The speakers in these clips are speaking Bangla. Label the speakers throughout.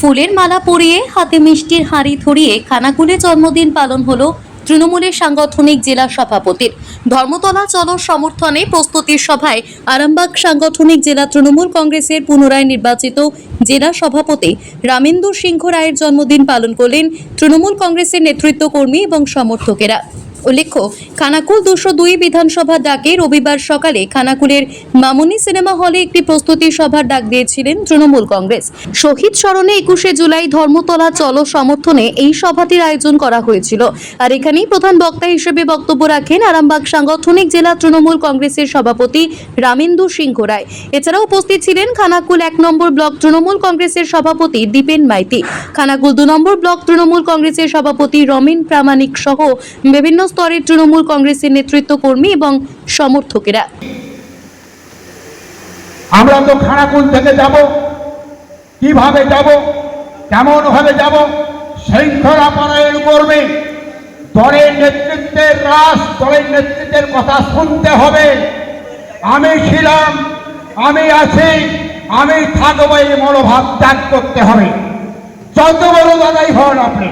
Speaker 1: ফুলের মালা পরিয়ে হাতে মিষ্টির হাঁড়ি ধরিয়ে খানাকুলে জন্মদিন পালন হলো তৃণমূলের সাংগঠনিক জেলা সভাপতির। ধর্মতলা চল সমর্থনে প্রস্তুতির সভায় আরামবাগ সাংগঠনিক জেলা তৃণমূল কংগ্রেসের পুনরায় নির্বাচিত জেলা সভাপতি রামেন্দু সিংহ রায়ের জন্মদিন পালন করলেন তৃণমূল কংগ্রেসের নেতৃত্ব কর্মী এবং সমর্থকেরা। উল্লেখ্য, খানাকুল দুশো দুই বিধানসভা ডাকে রবিবার সকালে খানাকুলের মামুনি সিনেমা হলে একটি প্রস্তুতি সভার ডাক দিয়েছিলেন তৃণমূল কংগ্রেস। শহীদ স্মরণে একুশে জুলাই ধর্মতলা চল সমর্থনে এই সভাটির আয়োজন করা হয়েছিল। আর এখানেই প্রধান বক্তা হিসেবে বক্তব্য রাখেন আরামবাগ সাংগঠনিক জেলা তৃণমূল কংগ্রেসের সভাপতি রামেন্দু সিংহ রায়। এছাড়াও উপস্থিত ছিলেন খানাকুল এক নম্বর ব্লক তৃণমূল কংগ্রেসের সভাপতি দীপেন মাইতি। খানাকুল দু নম্বর ব্লক তৃণমূল কংগ্রেসের সভাপতি রমেন প্রামাণিক সহ বিভিন্ন স্তরের তৃণমূল কংগ্রেসের নেতৃত্ব কর্মী এবং সমর্থকেরা।
Speaker 2: আমরা তো খানাকুল থেকে যাব। কীভাবে যাব? কেমন ভাবে যাব? শৃঙ্খলা পরায়ণ করবে দলের নেতৃত্বের রাস দলের নেতৃত্বের কথা শুনতে হবে। আমি ছিলাম, আমি আছি, আমি থাকব এই মনোভাব ত্যাগ করতে হবে। যত বড় দাদাই হন আপনি।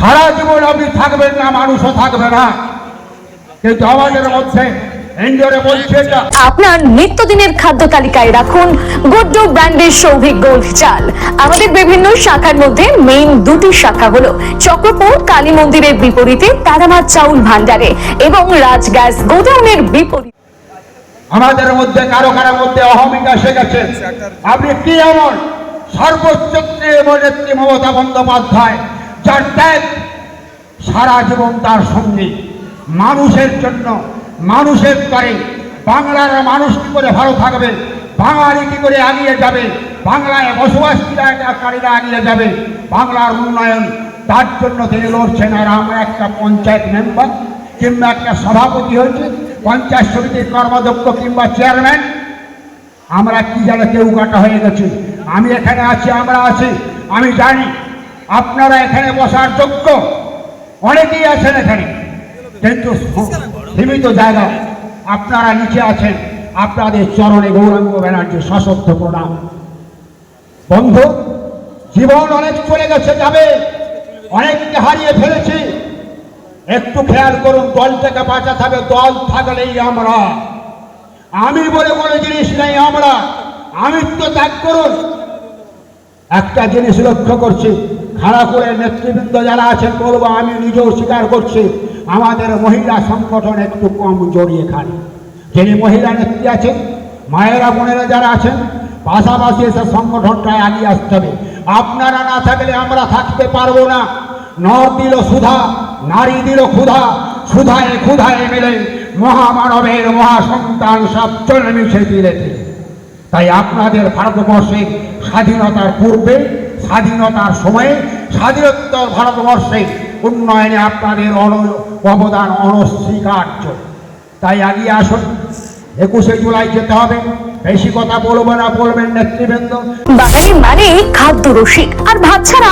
Speaker 2: সারা জীবন আপনি থাকবেন না মানুষও থাকবে না। কিন্তু আমাদের মধ্যে
Speaker 3: আপনার নিত্যদিনের খাদ্য তালিকায় রাখুন গুড্ডু ব্র্যান্ডের সৌভিক গোল্ড চাল। আমাদের বিভিন্ন শাখার মধ্যে মেইন দুটি শাখা হলো চক্রপুর কালী মন্দিরের বিপরীতে তারামার চাউল ভান্ডারে এবং রাজ গ্যাস গোডাউনের বিপরীতে।
Speaker 2: আমাদের মধ্যে কারও কারও মধ্যে অহমিকা এসে গেছে। আপনি কি এমন সর্বোচ্চ মমতা বন্দ্যোপাধ্যায়? যার ত্যাগ সারা জীবন তার সঙ্গে। মানুষের জন্য, মানুষের করে বাংলার মানুষ কি করে ভালো থাকবে? বাঙালি কি করে এগিয়ে যাবে? বাংলায় বসবাসকারীরা এগিয়ে যাবে? বাংলার উন্নয়ন, তার জন্য তিনি লড়ছেন। আর আমরা একটা পঞ্চায়েত মেম্বার কিংবা একটা সভাপতি হয়েছে, পঞ্চায়েত সমিতির কর্মাধ্যক্ষ কিংবা চেয়ারম্যান আমরা কি জানে কেউ কাটা হয়ে গেছি। আমি এখানে আছি, আমরা আছি। আমি জানি আপনারা এখানে বসার যোগ্য। অনেকেই আছেন এখানে। কিন্তু সীমিত জায়গা আপনারা নিচে আছেন। আপনাদের চরণে গৌরাঙ্গ ব্যানার্জি সশব্দ প্রণাম। বন্ধু, জীবন অনেক চলে গেছে, যাবে। অনেককে হারিয়ে ফেলেছি। একটু খেয়াল করুন দলটাকে বাঁচাতে হবে দল থাকলেই আমরা। আমি বলে কোনো জিনিস নেই, আমরা। আমিত্ব ত্যাগ করুন। একটা জিনিস লক্ষ্য করছি খারাপুরের নেতৃবৃন্দ যারা আছেন, বলব, আমি নিজেও স্বীকার করছি, আমাদের মহিলা সংগঠন একটু কম জড়িয়ে খানে। যিনি মহিলা নেত্রী আছেন, মায়েরা, বোনেরা যারা আছেন, পাশাপাশি এসে সংগঠনটায় এগিয়ে আসতে হবে। আপনারা না থাকলে আমরা থাকতে পারব না। নর দিল সুধা, নারী দিল ক্ষুধা, সুধায় ক্ষুধায় মিলে, মহামানবের মহাসন্তান সব চলে মিশে দিলেতে তাই আপনাদের ভারতবর্ষে স্বাধীনতার পূর্বে স্বাধীনতার সময়ে স্বাধীনোত্তর ভারতবর্ষে উন্নয়নে আপনাদের অন অবদান অনস্বীকার্য। তাই আগিয়ে আসুন, একুশে জুলাই যেতে হবে। বেশি কথা বলব না, বলবেন নেতৃবৃন্দ।
Speaker 3: বাঙালি মানে খাদ্য রসিক, আর ভাত ছাড়া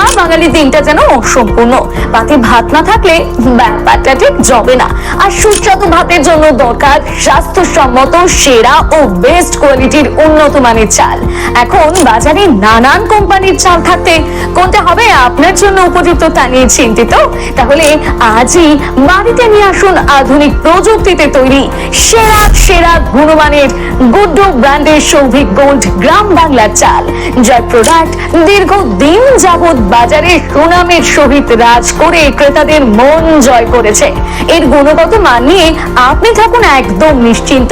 Speaker 3: দিনটা যেন অসম্পূর্ণ। পাতে ভাত না থাকলে ব্যাপারটা ঠিক জবে না। আর সুস্বাদু ভাতের জন্য দরকার স্বাস্থ্যসম্মত, সেরা ও বেস্ট কোয়ালিটির উন্নত মানের চাল। এখন বাজারে নানান কোম্পানির চাল থাকতে কোনটা হবে আপনার জন্য উপযুক্ত তা নিয়ে চিন্তিত? তাহলে আজই বাড়িতে নিয়ে আসুন আধুনিক প্রযুক্তিতে তৈরি সেরা সেরা গুণমানের গুড্ডু ব্র্যান্ডের সৌভিক গোল্ড গ্রাম বাংলার চাল, যার প্রোডাক্ট দীর্ঘদিন যাবৎ বাজারে সুনামের সহিত রাজ করে ক্রেতাদের মন জয় করেছে। এর গুণগত মান নিয়ে আপনি থাকুন একদম নিশ্চিন্ত।